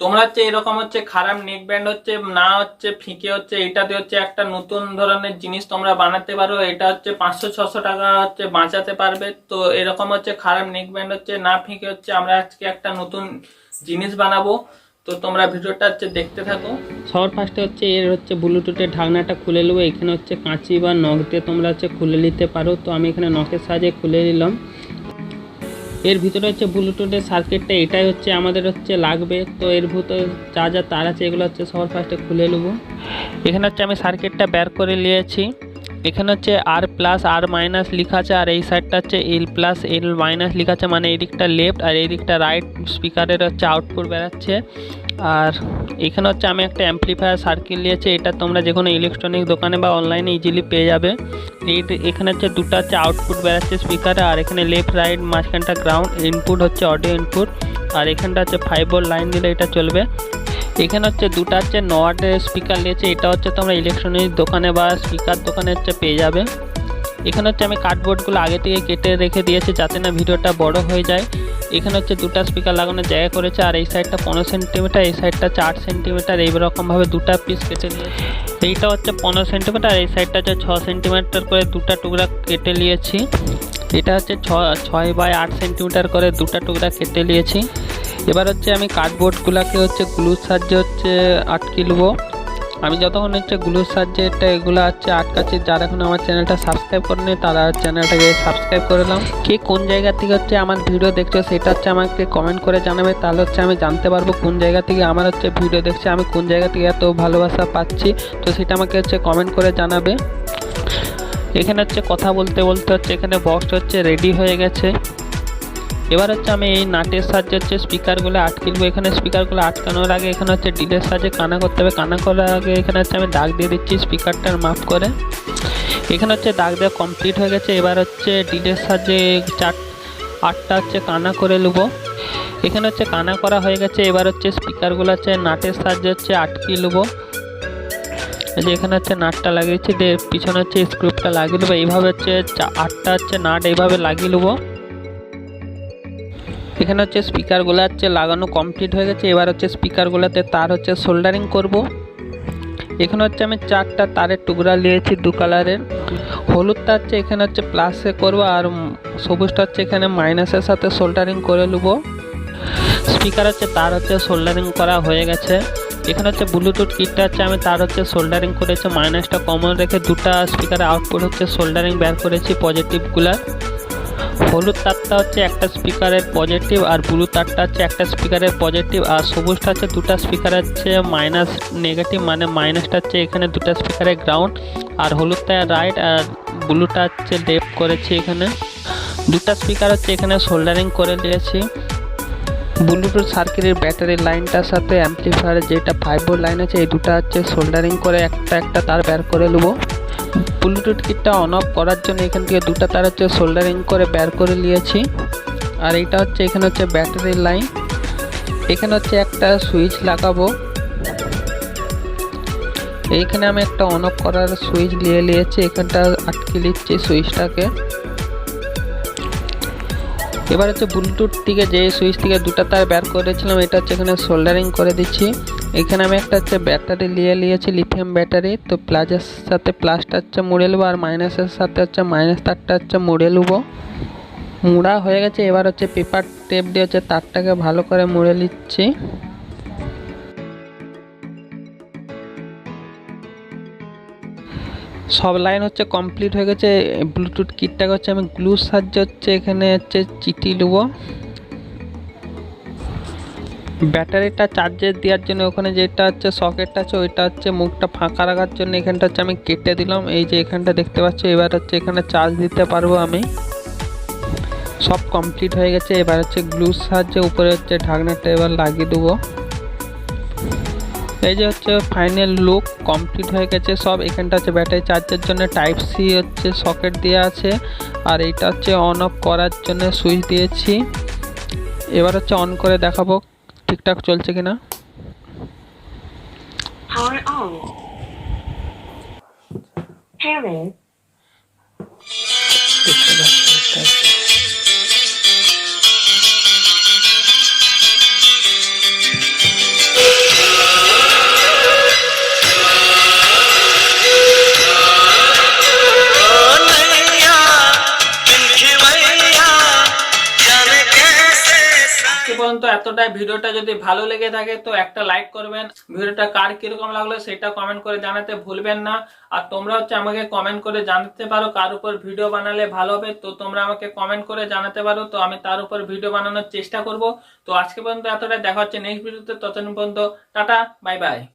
তোমরা হচ্ছে এরকম হচ্ছে খারাপ নেক ব্যান্ড হচ্ছে, না হচ্ছে, ফিকে হচ্ছে, এটাতে হচ্ছে একটা নতুন ধরনের জিনিস তোমরা বানাতে পারো, এটা হচ্ছে পাঁচশো, ছশো টাকা হচ্ছে বাঁচাতে পারবে। তো এরকম হচ্ছে খারাপ নেক ব্যান্ড হচ্ছে, না ফিকে হচ্ছে, আমরা আজকে একটা নতুন জিনিস বানাবো। তো তোমরা ভিডিওটা হচ্ছে দেখতে থাকো। সবার ফার্স্টে হচ্ছে এর হচ্ছে ব্লুটুথের ঢাকনাটা খুলে নেব, এখানে হচ্ছে কাঁচি বা নখ দিয়ে তোমরা হচ্ছে খুলে নিতে পারো। তো আমি এখানে নখের সাহায্যে খুলে নিলাম। এর ভিতরে হচ্ছে ব্লুটুথের সার্কিটটা এটাই হচ্ছে আমাদের হচ্ছে লাগবে। তো এর ভিতরে যা যা তার আছে, এগুলো হচ্ছে সবার ফার্স্টে খুলে নেব। এখানে হচ্ছে আমি সার্কিটটা বের করে নিয়েছি। এখানে হচ্ছে আর প্লাস আর মাইনাস লেখা আছে, আর এই সাইডটা হচ্ছে এল প্লাস এল মাইনাস লেখা আছে মানে এই দিকটা লেফট আর এই দিকটা রাইট স্পিকারের হচ্ছে আউটপুট বেরাচ্ছে আর এখানে হচ্ছে আমি একটা অ্যাম্পলিফায়ার সার্কিট নিয়েছি, এটা তোমরা যে কোনো ইলেকট্রনিক দোকানে বা অনলাইনে ইজিলি পেয়ে যাবে। এই এখানে হচ্ছে দুটো হচ্ছে আউটপুট বেরাচ্ছে স্পিকারে আর এখানে লেফট রাইট মাঝখানটা গ্রাউন্ড ইনপুট হচ্ছে অডিও ইনপুট আর এখানটা হচ্ছে ফাইভ লাইন দিলে এটা চলবে। এখানে হচ্ছে দুটো হচ্ছে নোয়াটের স্পিকার নিয়েছে, এটা হচ্ছে তোমরা ইলেকট্রনিক দোকানে বা স্পিকার দোকানে হচ্ছে পেয়ে যাবে। এখানে হচ্ছে আমি কার্ডবোর্ডগুলো আগে থেকে কেটে রেখে দিয়েছি যাতে না ভিডিওটা বড় হয়ে যায়। এখানে হচ্ছে দুটো স্পিকার লাগানোর জায়গা করেছে, আর এই সাইডটা পনেরো সেন্টিমিটার এই সাইডটা চার সেন্টিমিটার এইরকমভাবে দুটো পিস কেটে নিয়েছি। এইটা হচ্ছে পনেরো সেন্টিমিটার এই সাইডটা হচ্ছে ছ সেন্টিমিটার করে দুটো টুকরা কেটে নিয়েছি। এটা হচ্ছে ছয় বাই আট সেন্টিমিটার করে দুটো টুকরা কেটে নিয়েছি। এবার হচ্ছে আমি কার্ডবোর্ডগুলোকে হচ্ছে গ্লুর সাহায্যে হচ্ছে আটকে নেব আমি যতক্ষণ হচ্ছে গ্লুর সাহায্যে এটা এগুলো হচ্ছে আটকাচ্ছি, যারা এখন আমার চ্যানেলটা সাবস্ক্রাইব করেনি তারা চ্যানেলটাকে সাবস্ক্রাইব করে নাও। কে কোন জায়গা থেকে হচ্ছে আমার ভিডিও দেখছ, সেটা হচ্ছে আমাকে কমেন্ট করে জানাবে, তাহলে হচ্ছে আমি জানতে পারব কোন জায়গা থেকে আমার হচ্ছে ভিডিও দেখছে, আমি কোন জায়গা থেকে এত ভালোবাসা পাচ্ছি, তো সেটা আমাকে হচ্ছে কমেন্ট করে জানাবে। এখানে হচ্ছে কথা বলতে বলতে হচ্ছে, এখানে বক্স হচ্ছে রেডি হয়ে গেছে। এবার হচ্ছে আমি এই নাটের সাহায্যে হচ্ছে স্পিকারগুলো আটকিলবো। এখানে স্পিকারগুলো আটকানোর আগে এখানে হচ্ছে ডিলের সাহায্যে কানা করতে হবে। কানা করার আগে এখানে হচ্ছে আমি দাগ দিয়ে দিচ্ছি স্পিকারটার মাপ করে। এখানে হচ্ছে দাগ দেওয়া কমপ্লিট হয়ে গেছে। এবার হচ্ছে ডিলের সাহায্যে চার, আটটা হচ্ছে কানা করে নেব এখানে হচ্ছে কানা করা হয়ে গেছে। এবার হচ্ছে স্পিকারগুলো হচ্ছে নাটের সাহায্যে হচ্ছে আটকে নেব যে এখানে হচ্ছে নাটটা লাগিয়েছি। দিয়ে পিছনে হচ্ছে স্ক্রুপটা লাগিয়ে নেব এইভাবে হচ্ছে আটটা হচ্ছে নাট এইভাবে লাগিয়ে নেব এখানে হচ্ছে স্পিকারগুলো হচ্ছে লাগানো কমপ্লিট হয়ে গেছে। এবার হচ্ছে স্পিকারগুলোতে তার হচ্ছে সোল্ডারিং করব। এখানে হচ্ছে আমি চারটা তারের টুকরা নিয়েছি দু কালারের হলুদটা হচ্ছে এখানে হচ্ছে প্লাসে করব আর সবুজটা হচ্ছে এখানে মাইনাসের সাথে সোল্ডারিং করে নেব। স্পিকার হচ্ছে তার হচ্ছে সোল্ডারিং করা হয়ে গেছে। এখানে হচ্ছে ব্লুটুথ কিটটা হচ্ছে আমি তার হচ্ছে সোল্ডারিং করেছি। মাইনাসটা কমন রেখে দুটা স্পিকারের আউটপুট হচ্ছে সোল্ডারিং বের করেছি পজিটিভগুলার হলুদ তারটা হচ্ছে একটা স্পিকারের পজিটিভ আর ব্লু তারটা হচ্ছে একটা স্পিকারের পজিটিভ আর সবুজটা হচ্ছে দুটো স্পিকার হচ্ছে মাইনাস নেগেটিভ মানে মাইনাসটা হচ্ছে এখানে দুটো স্পিকারের গ্রাউন্ড আর হলুদটা রাইট আর ব্লুটা হচ্ছে লেফট করেছি এখানে। দুটো স্পিকার হচ্ছে এখানে সোল্ডারিং করে দিয়েছি। ব্লুটুথ সার্কিটের ব্যাটারি লাইনটার সাথে অ্যাম্পলিফায়ারের যেটা ফাইভ লাইন আছে, এই দুটো হচ্ছে সোল্ডারিং করে একটা একটা তার বের করে নেব। ব্লুটুথ কিটটা অন অফ করার জন্য এখান থেকে দুটো তার হচ্ছে সোল্ডারিং করে বের করে নিয়েছি। আর এইটা হচ্ছে, এখানে হচ্ছে ব্যাটারির লাইন এখানে হচ্ছে একটা সুইচ লাগাবো। এইখানে আমি একটা অন অফ করার সুইচ নিয়ে নিয়েছি। এখানটা আটকে নিচ্ছি সুইচটাকে এবার হচ্ছে ব্লুটুথ থেকে যে সুইচ থেকে দুটো তার বের করেছিলাম, এটা হচ্ছে এখানে সোল্ডারিং করে দিচ্ছি। এখানে আমি একটা হচ্ছে ব্যাটারি নিয়ে নিয়েছি লিথিয়াম ব্যাটারি তো প্লাসের সাথে প্লাসটা হচ্ছে মুড়ে নেব, আর মাইনাসের সাথে হচ্ছে মাইনাস তারটা হচ্ছে মুড়ে নেব। মুড়া হয়ে গেছে, এবার হচ্ছে পেপার টেপ দিয়ে হচ্ছে তারটাকে ভালো করে মুড়ে নিচ্ছি। সব লাইন হচ্ছে কমপ্লিট হয়ে গেছে ব্লুটুথ কিটটাকে হচ্ছে আমি গ্লুর সাহায্যে হচ্ছে এখানে হচ্ছে চিটি নেব। ব্যাটারিটা চার্জে দেওয়ার জন্য ওখানে যেটা হচ্ছে সকেটটা আছে, ওইটা হচ্ছে মুখটা ফাঁকা রাখার জন্য এখানটা হচ্ছে আমি কেটে দিলাম। এই যে এখানটা দেখতে পাচ্ছ, এবার হচ্ছে এখানে চার্জ দিতে পারব আমি। সব কমপ্লিট হয়ে গেছে, এবার হচ্ছে গ্লুর সাহায্যে উপরে হচ্ছে ঢাকনাটা এবার লাগিয়ে দেবো। এই যে হচ্ছে ফাইনাল লুক কমপ্লিট হয়ে গেছে, সব এখানটা হচ্ছে ব্যাটারি চার্জের জন্য টাইপ সি হচ্ছে সকেট দেওয়া আছে, আর এইটা হচ্ছে অন অফ করার জন্য সুইচ দিয়েছি। এবার হচ্ছে অন করে দেখাবো। ঠিকঠাক চলছে কিনা Power on. Pairing. দেখতে পর্যন্ত এতটাই। ভিডিওটা যদি ভালো লেগে থাকে, তো একটা লাইক করবেন। ভিডিওটা কার কীরকম লাগল সেটা কমেন্ট করে জানাতে ভুলবেন না। আর তোমরা হচ্ছে আমাকে কমেন্ট করে জানাতে পারো কার উপর ভিডিও বানালে ভালো হবে। তো তোমরা আমাকে কমেন্ট করে জানাতে পারো। তো আমি তার উপর ভিডিও বানানোর চেষ্টা করব। তো আজকে পর্যন্ত এতটাই। দেখা হচ্ছে নেক্সট ভিডিওতে ততদিন পর্যন্ত, টাটা বাই বাই